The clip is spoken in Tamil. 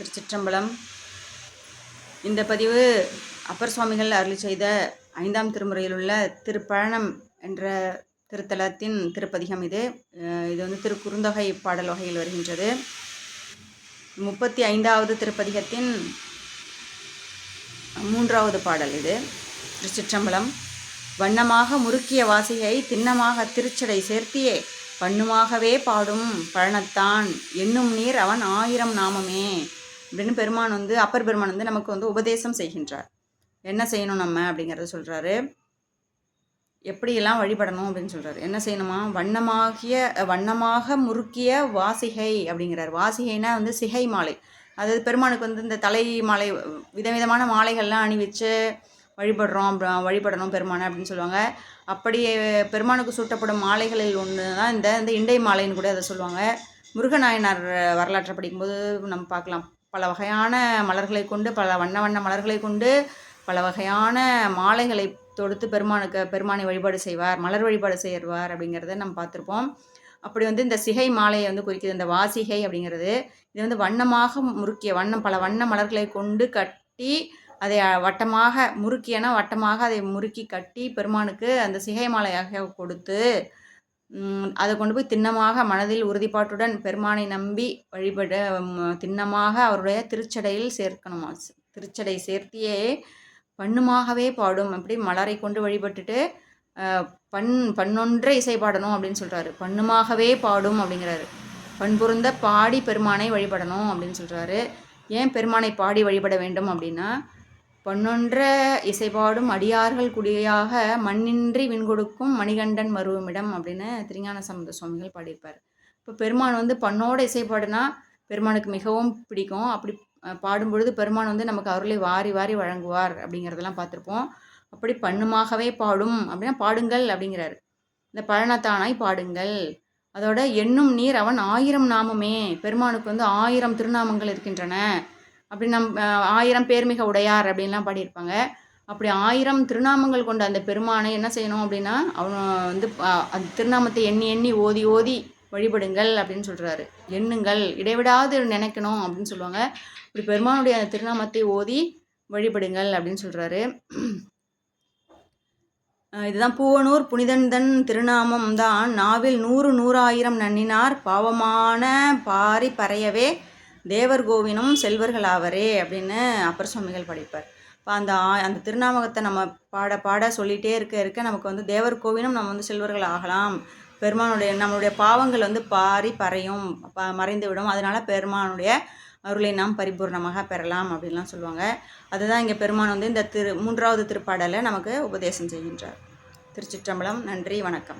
திருச்சிற்றம்பலம். இந்த பதிவு அப்பர் சுவாமிகள் அருளி செய்த ஐந்தாம் திருமுறையில் உள்ள திருப்பழனம் என்ற திருத்தலத்தின் திருப்பதிகம் இது. இது வந்து திருக்குறுந்தொகை பாடல் வகையில் வருகின்றது. முப்பத்தி ஐந்தாவது திருப்பதிகத்தின் மூன்றாவது பாடல் இது திருச்சிற்றம்பலம். வண்ணமாக முறுக்கிய வாசிகை திண்ணமாக திருச்சடை சேர்த்தியே பண்ணுமாகவே பாடும் பழனத்தான். என்னும் நீர் அவன் ஆயிரம் நாமமே. அப்படின்னு பெருமான் வந்து அப்பர் பெருமான் வந்து நமக்கு வந்து உபதேசம் செய்கின்றார். என்ன செய்யணும் நம்ம அப்படிங்கிறத சொல்கிறாரு எப்படியெல்லாம் வழிபடணும் அப்படின்னு சொல்கிறாரு என்ன செய்யணுமா? வண்ணமாகிய வண்ணமாக முறுக்கிய வாசிகை அப்படிங்கிறார். வாசிகைனா வந்து சிகை மாலை. அதாவது பெருமானுக்கு வந்து இந்த தலை மாலை விதவிதமான மாலைகள்லாம் அணிவிச்சு வழிபடுறோம் அப்புறம் வழிபடணும் பெருமானை அப்படின்னு சொல்லுவாங்க. அப்படியே பெருமானுக்கு சூட்டப்படும் மாலைகளில் ஒன்று தான் இந்த இந்த இண்டை மாலைன்னு கூட அதை சொல்லுவாங்க. முருகநாயனார் வரலாற்றை படிக்கும்போது நம்ம பார்க்கலாம். பல வகையான மலர்களை கொண்டு பல வண்ண வண்ண மலர்களை கொண்டு பல வகையான மாலைகளை தொடுத்து பெருமானுக்கு பெருமானை வழிபாடு செய்வார் மலர் வழிபாடு செய்வார் அப்படிங்கிறத நம்ம பார்த்துருப்போம். அப்படி வந்து இந்த சிகை மாலையை வந்து குறிக்கிறது இந்த வாசிகை அப்படிங்கிறது. இது வந்து வண்ணமாக முறுக்கிய வண்ணம் பல வண்ண மலர்களை கொண்டு கட்டி அதை வட்டமாக முறுக்கியனா வட்டமாக அதை முறுக்கி கட்டி பெருமானுக்கு அந்த சிகை மாலையாக கொடுத்து அதை கொண்டு போய் திண்ணமாக மனதில் உறுதிப்பாட்டுடன் பெருமானை நம்பி வழிபட திண்ணமாக அவருடைய திருச்சடையில் சேர்க்கணுமா? திருச்சடை சேர்த்தியே பண்ணுமாகவே பாடும். அப்படி மலரை கொண்டு வழிபட்டுட்டு பண் பண்ணொன்றே இசை பாடணும் அப்படின்னு சொல்கிறாரு பண்ணுமாகவே பாடும் அப்படிங்கிறாரு. பண்புருந்த பாடி பெருமானை வழிபடணும் அப்படின்னு சொல்கிறாரு ஏன் பெருமானை பாடி வழிபட வேண்டும் அப்படின்னா பொன்னொன்ற இசைபாடும் அடியார்கள் குடியாக மண்ணின்றி விண்கொடுக்கும் மணிகண்டன் மருவமிடம் அப்படின்னு திருஞான சம்பந்த சுவாமிகள் பாடியிருப்பார். இப்போ பெருமான் வந்து பண்ணோட இசைப்பாடுனா பெருமானுக்கு மிகவும் பிடிக்கும். அப்படி பாடும்பொழுது பெருமான் வந்து நமக்கு அருளை வாரி வாரி வழங்குவார் அப்படிங்கிறதெல்லாம் பார்த்துருப்போம். அப்படி பண்ணுமாகவே பாடும் அப்படின்னா பாடுங்கள் அப்படிங்கிறாரு. இந்த பழனத்தானாய் பாடுங்கள். அதோட எண்ணும் நீர் அவன் ஆயிரம் நாமமே. பெருமானுக்கு வந்து ஆயிரம் திருநாமங்கள் இருக்கின்றன. அப்படி நம் ஆயிரம் பேர்மிக உடையார் அப்படின்லாம் பாடியிருப்பாங்க. அப்படி ஆயிரம் திருநாமங்கள் கொண்ட அந்த பெருமானை என்ன செய்யணும் அப்படின்னா அவன் வந்து அந்த திருநாமத்தை எண்ணி எண்ணி ஓதி ஓதி வழிபடுங்கள் அப்படின்னு சொல்கிறாரு எண்ணுங்கள் இடைவிடாது நினைக்கணும் அப்படின்னு சொல்லுவாங்க. இப்படி பெருமானுடைய அந்த திருநாமத்தை ஓதி வழிபடுங்கள் அப்படின்னு சொல்கிறாரு இதுதான் பூவனூர் புனிதன்தன் திருநாமம் தான். நாவில் நூறு நூறாயிரம் நன்னினார் பாவமான பாரி பறையவே தேவர் கோவினும் செல்வர்களாவரே அப்படின்னு அப்பர் சுவாமிகள் படிப்பார். இப்போ அந்த ஆ- அந்த திருநாமகத்தை நம்ம பாட பாட சொல்லிகிட்டே இருக்க இருக்க நமக்கு வந்து தேவர் கோவினும் நம்ம வந்து செல்வர்கள் ஆகலாம். பெருமானுடைய நம்மளுடைய பாவங்கள் வந்து பாரி பறையும் ப மறைந்து விடும். அதனால் பெருமானுடைய அருளை நாம் பரிபூர்ணமாக பெறலாம் அப்படின்லாம் சொல்லுவாங்க. அதுதான் இங்கே பெருமான் வந்து இந்த திரு மூன்றாவது திருப்பாடலை நமக்கு உபதேசம் செய்கின்றார். திருச்சிற்றம்பலம் நன்றி வணக்கம்.